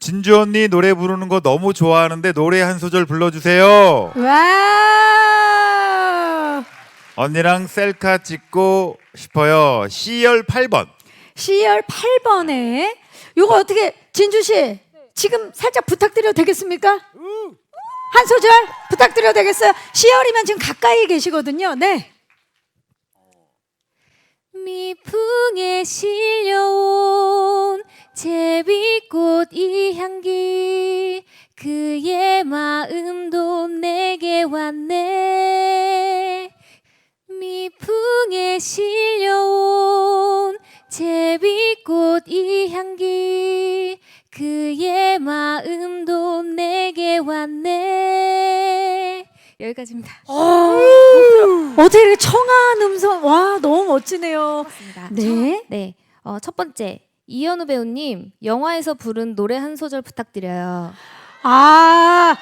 진주 언니 노래 부르는 거 너무 좋아하는데 노래 한 소절 불러주세요. 와. 언니랑 셀카 찍고 싶어요. C열 8번. C열 8번에 요거 어떻게 진주 씨 지금 살짝 부탁드려도 되겠습니까? 한 소절 부탁드려도 되겠어요? C열이면 지금 가까이 계시거든요. 네. 미풍에 실 이 향기 그의 마음도 내게 왔네 미풍에 실려온 제비꽃 이 향기 그의 마음도 내게 왔네 여기까지입니다. 어, 어떻게 청아한 음성 와 너무 멋지네요. 맞습니다. 네. 네. 어, 첫 번째 이현우 배우님 영화에서 부른 노래 한 소절 부탁드려요. 아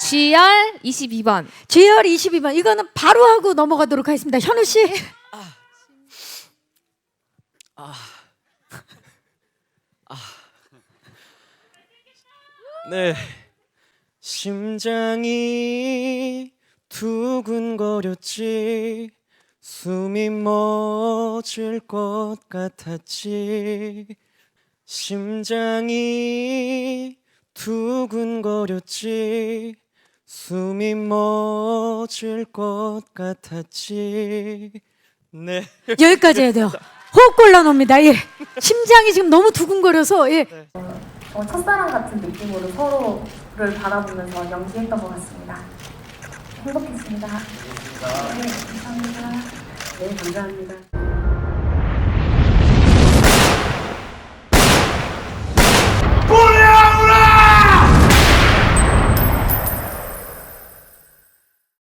GR 22번. GR 22번 이거는 바로 하고 넘어가도록 하겠습니다. 현우 씨. 네. 심장이 두근거렸지. 숨이 멎을 것 같았지. 심장이 두근거렸지. 숨이 멎을 것 같았지. 네. 여기까지 해야 돼요. 호흡 곤란합니다. 예. 심장이 지금 너무 두근거려서 예. 어, 첫사랑 같은 느낌으로 서로를 바라보면서 연기했던 것 같습니다. 행복했습니다. 네, 감사합니다. 네, 감사합니다.